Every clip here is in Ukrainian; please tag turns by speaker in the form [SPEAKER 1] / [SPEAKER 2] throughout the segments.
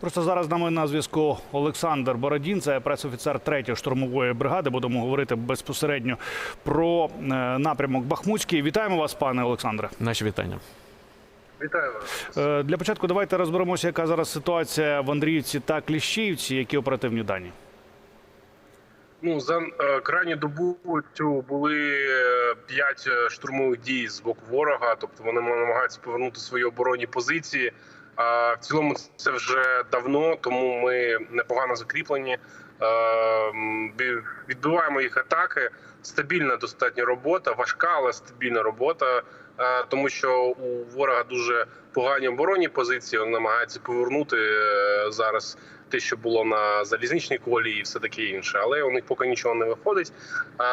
[SPEAKER 1] Просто зараз з нами на зв'язку Олександр Бородін, це пресофіцер 3-ї штурмової бригади. Будемо говорити безпосередньо про е, напрямок Бахмутський. Вітаємо вас, пане Олександре.
[SPEAKER 2] Наші вітання.
[SPEAKER 3] Вітаю вас.
[SPEAKER 1] Е, Для початку давайте розберемося, яка зараз ситуація в Андріївці та Кліщіївці, які оперативні дані.
[SPEAKER 3] Ну за е, крайню добу цю були п'ять штурмових дій з боку ворога, тобто вони намагаються повернути свої оборонні позиції. В цілому це вже давно, тому ми непогано закріплені. Відбиваємо їх атаки. Стабільна достатня робота, важка, але стабільна робота. Тому що у ворога дуже погані оборонні позиції. Він намагається повернути е, зараз те, що було на залізничній колії, і все таке інше. Але у них поки нічого не виходить.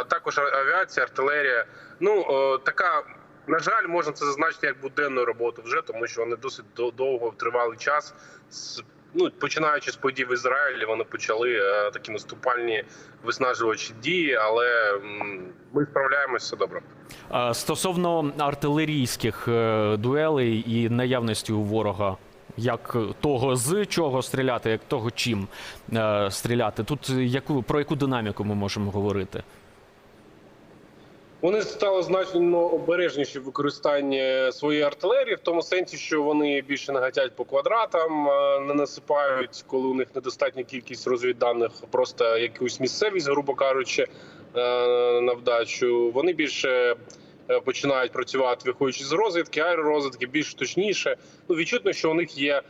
[SPEAKER 3] Також авіація, артилерія. Ну е, така. На жаль, можна це зазначити як буденну роботу вже, тому що вони досить довго тривалий час. З- Ну, починаючи з подій в Ізраїлі, вони почали е, такі наступальні виснажувачі дії, але ми справляємося добре.
[SPEAKER 2] Стосовно артилерійських е, дуелей і наявності у ворога, як того з чого стріляти, як того чим е, стріляти, тут яку про яку динаміку ми можемо говорити?
[SPEAKER 3] Вони стали значно обережніші в використанні своєї артилерії, в тому сенсі, що вони більше не гатять по квадратам, не насипають, коли у них недостатня кількість розвідданих, просто якусь місцевість, грубо кажучи, е, на вдачу. Вони більше е, починають працювати, виходячи з розвідки, аеророзвідки, більш точніше. Ну відчутно, що у них є.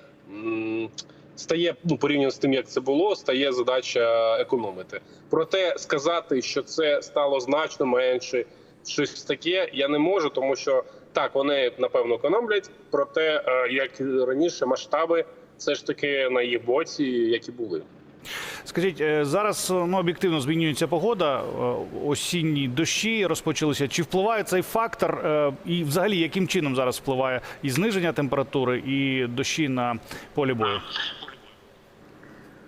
[SPEAKER 3] Стає ну порівняно з тим, як це було, стає задача економити. Проте сказати, що це стало значно менше, щось таке, я не можу, тому що так вони напевно економлять. Проте, е, як раніше, масштаби все ж таки на їх боці, як і були.
[SPEAKER 1] Скажіть, е, зараз ну, об'єктивно змінюється погода, е, осінні дощі розпочалися. Чи впливає цей фактор? І взагалі, яким чином зараз впливає і зниження температури, і дощі на полі бою?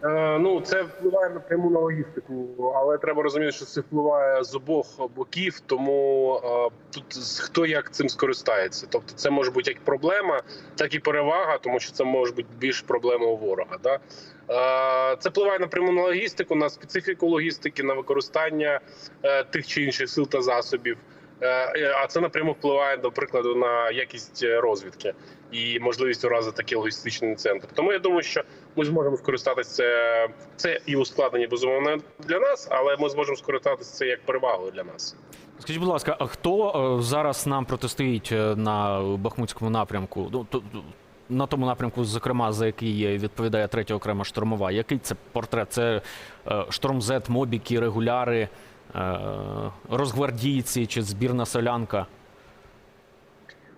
[SPEAKER 3] Е, ну це впливає напряму на логістику, але треба розуміти, що це впливає з обох боків. Тому е, тут хто як цим скористається. Тобто, це може бути як проблема, так і перевага, тому що це може бути більш проблема у ворога. Да? Е, це впливає напряму на логістику, на специфіку логістики, на використання тих чи інших сил та засобів. А це напряму впливає, до прикладу, на якість розвідки і можливість уразити такий логістичний центр. Тому я думаю, що ми зможемо скористатися це, і ускладнення безумовно для нас, але ми зможемо скористатися це як перевагою для нас.
[SPEAKER 2] Скажіть, будь ласка, а хто е, зараз нам протистоїть е, на Бахмутському напрямку? Ну, то- на тому напрямку, зокрема, за який відповідає третя окрема штурмова. Який це портрет? Це е, штормзет, мобіки, регуляри, е, розгвардійці чи збірна солянка?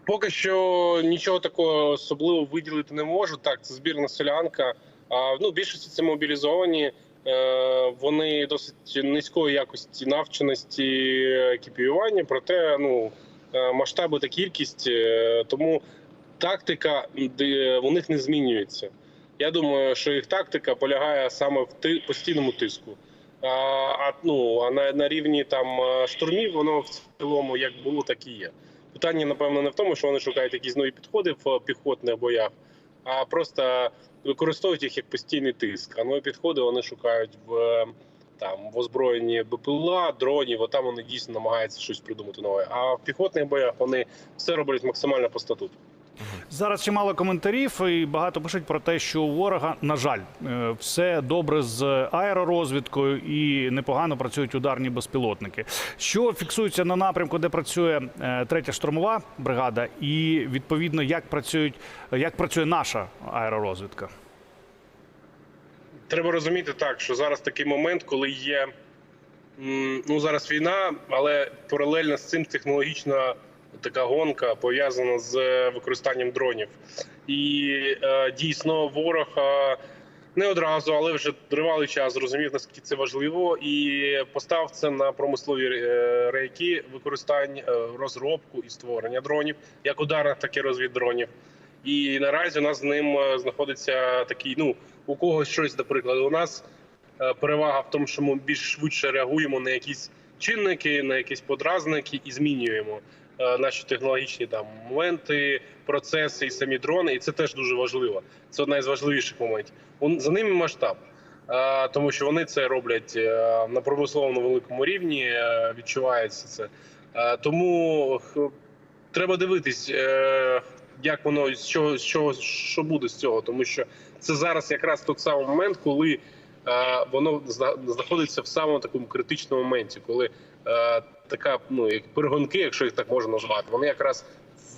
[SPEAKER 3] Поки що нічого такого особливо виділити не можу. Так, це збірна селянка. А ну більшості це мобілізовані. Е, Вони досить низької якості навченості екіпіювання, проте ну е, масштаби та кількість, е, тому тактика у них не змінюється. Я думаю, що їх тактика полягає саме в ти, постійному тиску. А, а ну а на, на рівні там штурмів воно в цілому як було, так і є. Питання, напевно, не в тому, що вони шукають якісь нові підходи в піхотних боях, а просто використовують їх як постійний тиск. А нові підходи вони шукають в е, там в озброєнні БПЛА, дронів. От там вони дійсно намагаються щось придумати нове. А в піхотних боях вони все роблять максимально по статуту.
[SPEAKER 1] Зараз чимало коментарів, і багато пишуть про те, що у ворога, на жаль, е, все добре з аеророзвідкою і непогано працюють ударні безпілотники. Що фіксується на напрямку, де працює е, третя штурмова бригада, і відповідно як працюють, як працює наша аеророзвідка?
[SPEAKER 3] Треба розуміти так, що зараз такий момент, коли є ну зараз війна, але паралельно з цим технологічна така гонка пов'язана з використанням дронів. І е, дійсно ворог е, не одразу, але вже тривалий час зрозумів, наскільки це важливо, і поставив це на промислові е, рейки використання, е, розробку і створення дронів, як ударних, так і розвіддронів. І наразі у нас з ним е, знаходиться такий. Ну у когось щось, до прикладу, у нас е, перевага в тому, що ми більш швидше реагуємо на якісь чинники, на якісь подразники і змінюємо. Е, наші технологічні там моменти, процеси і самі дрони. І це теж дуже важливо. Це одна із важливіших моментів. За ними масштаб. Е, Тому що вони це роблять е, на промисловому великому рівні, відчувається це. Тому треба дивитись, як воно з чого, з чого що буде з цього, тому що це зараз якраз той самий момент, коли воно зна- знаходиться в самому такому критичному моменті, коли така ну як перегонки, якщо їх так можна назвати, вони якраз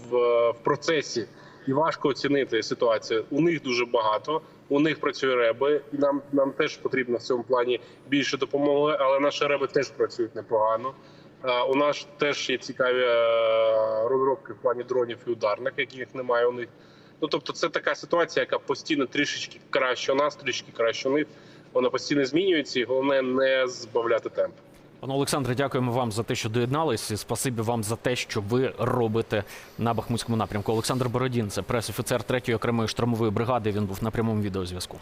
[SPEAKER 3] в, в процесі. І важко оцінити ситуацію. У них дуже багато, у них працює реби, і нам нам теж потрібно в цьому плані більше допомоги, але наші реби теж працюють непогано. Е, У нас теж є цікаві е, розробки в плані дронів і ударних, яких немає у них. Ну тобто, це така ситуація, яка постійно трішечки краще у нас, трішки краще у них. Вона постійно змінюється, і головне не збавляти темп.
[SPEAKER 2] Пане Олександре, дякуємо вам за те, що доєднались. І спасибі вам за те, що ви робите на Бахмутському напрямку. Олександр Бородін, це прес-офіцер 3-ї окремої штурмової бригади. Він був на прямому відеозв'язку.